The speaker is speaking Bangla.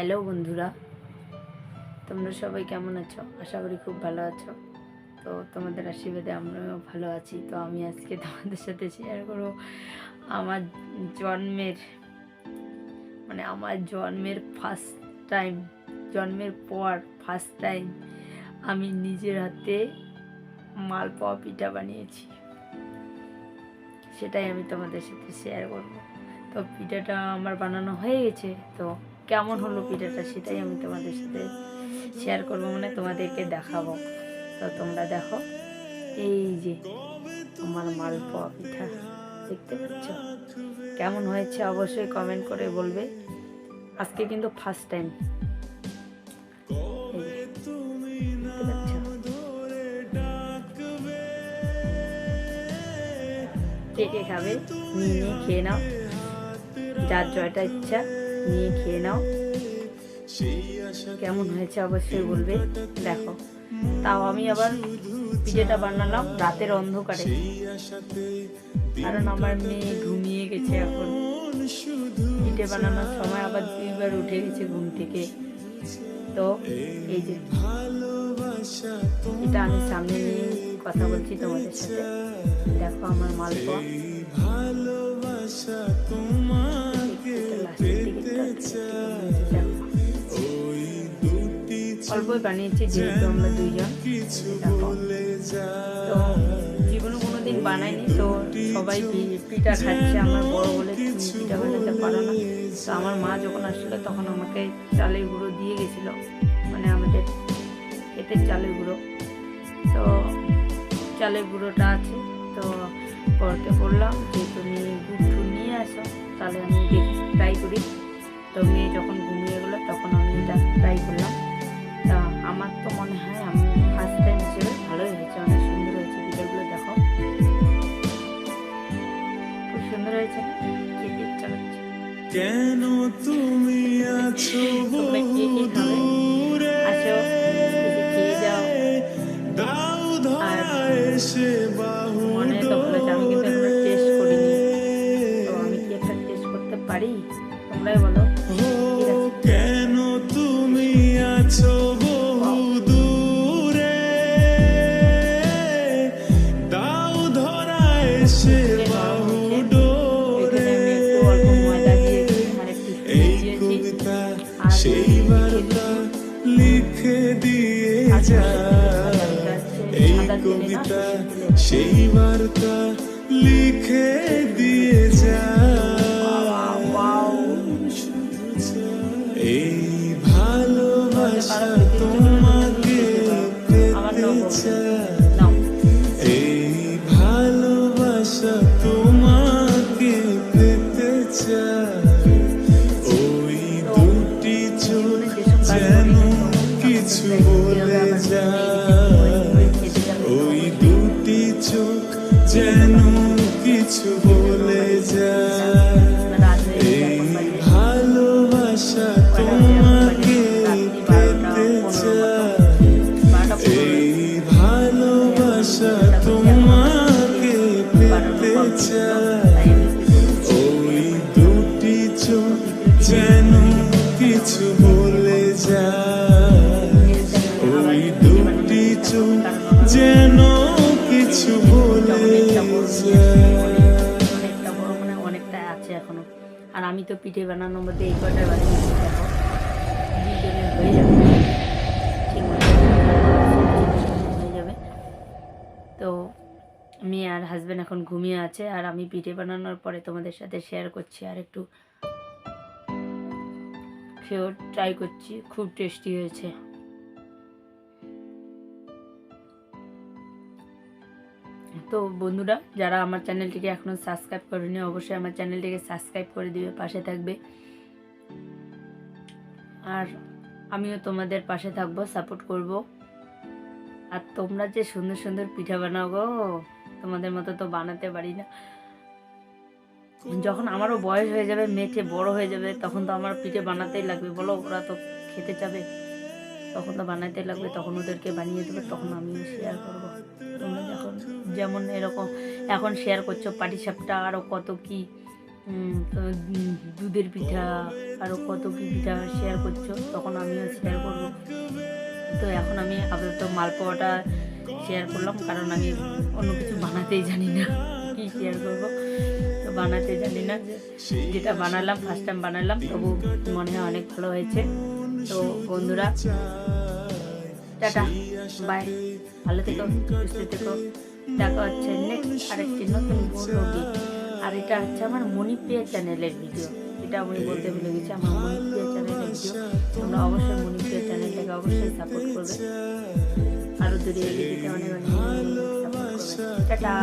হ্যালো বন্ধুরা, তোমরা সবাই কেমন আছো? আশা করি খুব ভালো আছো। তো তোমাদের আশীর্বাদে আমরাও ভালো আছি। তো আমি আজকে তোমাদের সাথে শেয়ার করব আমার জন্মের মানে আমার জন্মের ফার্স্ট টাইম জন্মের পর ফার্স্ট টাইম আমি নিজের হাতে মালপোয়া পিঠা বানিয়েছি। সেটাই আমি তোমাদের সাথে শেয়ার করব। তো পিঠাটা আমার বানানো হয়ে গেছে, তো কেমন হলো পিঠাটা সেটাই আমি তোমাদের সাথে শেয়ার করব মানে তোমাদেরকে দেখাবো। তো তোমরা দেখো, এই যে আমার মালপোয়া পিঠা, দেখতে পাচ্ছ? কেমন হয়েছে অবশ্যই কমেন্ট করে বলবে। আজকে কিন্তু ফার্স্ট টাইম কে খাবে? খেয়ে নাও। যার জয়টা ইচ্ছা। নিয়ে খেয়ে নাও। কেমন হয়েছে অবশ্যই বলবে। দেখো, তাও আমি আবার পিঠেটা বানালাম রাতের অন্ধকারে। কারণ আমার মেয়ে ঘুমিয়ে গেছে এখন। পিঠে বানানোর সময় আবার দুইবার উঠে গেছে ঘুম থেকে। তো এই যে, এটা আমি সামনে নিয়ে কথা বলছি তোমাদের সাথে। দেখো আমার মালপোয়া। এটা অল্পই বানিয়েছি, যেহেতু আমরা দুইজন তো জীবনে কোনো দিন বানাইনি, তো সবাই পিঠা খাচ্ছে? আমার বড় বলে পিঠা বানাতে পারো না। তো আমার মা যখন আসছিল তখন আমাকে চালের গুঁড়ো দিয়ে গেছিল। মানে আমাদের ক্ষেতের চালের গুঁড়ো। তো চালের গুঁড়োটা আছে, তো পরকে বললাম যে, তুমি গুড় নিয়ে আসো, তাহলে আমি দেখি ট্রাই করি। তো মেয়ে যখন ঘুমিয়ে গেলো, তখন আমি এটা ট্রাই করলাম। আমার তো মনে হয় আমি ফার্স্ট টাইম হিসেবে ভালোই হয়েছে অনেক সুন্দর হয়েছে ভিডিওগুলো দেখো। খুব সুন্দর হয়েছে খেতে ইচ্ছা করছে কেন তুমি আছো বহু দূরে আসো খেয়ে যাও। দাও ধরা এসে সেই বার্তা লিখে দিয়ে যা এই কবিতা সেই বার্তা লিখে দিয়ে যা বলে যায় ওই দুটি চোখ যেন কিছু আর আমি তো পিঠে বানানোর মধ্যে এই কটার বানিয়ে হয়ে যাবে। তো মেয়ে আর হাজব্যান্ড এখন ঘুমিয়ে আছে আর আমি পিঠে বানানোর পরে তোমাদের সাথে শেয়ার করছি আর একটু খেয়েও ট্রাই করছি। খুব টেস্টি হয়েছে। তো বন্ধুরা, যারা আমার চ্যানেলটিকে এখনও সাবস্ক্রাইব করেনি, অবশ্যই আমার চ্যানেলটিকে সাবস্ক্রাইব করে দিবে, পাশে থাকবে। আর আমিও তোমাদের পাশে থাকব, সাপোর্ট করব। আর তোমরা যে সুন্দর সুন্দর পিঠা বানাও গো, তোমাদের মতো তো বানাতে পারি না। যখন আমারও বয়স হয়ে যাবে মেটে বড় হয়ে যাবে, তখন তো আমার পিঠে বানাতেই লাগবে, বলো, ওরা তো খেতে চাবে। তখন তো বানাইতে লাগবে, তখন ওদেরকে বানিয়ে দেবে, তখন আমিও শেয়ার করব। তোমরা যখন যেমন এরকম এখন শেয়ার করছ পাটিসাপটা আরও কত কি দুধের পিঠা আরও কত কী পিঠা শেয়ার করছ, তখন আমিও শেয়ার করব। তো এখন আমি আপাতত মালপোয়াটা শেয়ার করলাম, কারণ আমি অন্য কিছু বানাতেই জানি না কী শেয়ার করব। তো বানাতে জানি না, যেটা বানালাম ফার্স্ট টাইম বানালাম, তবু মনে হয় অনেক ভালো হয়েছে। তো বন্ধুরা টাটা বাই। ভালো থেকো সুস্থ থেকো। দেখা হচ্ছে নেক্সট আরেকটি নতুন ব্লগে আর এটা হচ্ছে আমার মণিপ্রিয়া চ্যানেলের ভিডিও এটা আমি বলতে ভুলে গেছি আমার মণিপ্রিয়া চ্যানেলের ভিডিও তোমরা অবশ্যই মণিপ্রিয়া চ্যানেলটাকে অবশ্যই সাপোর্ট করবে। আরও দূরে এগিয়ে যেতে অনেক অনেক টাটা।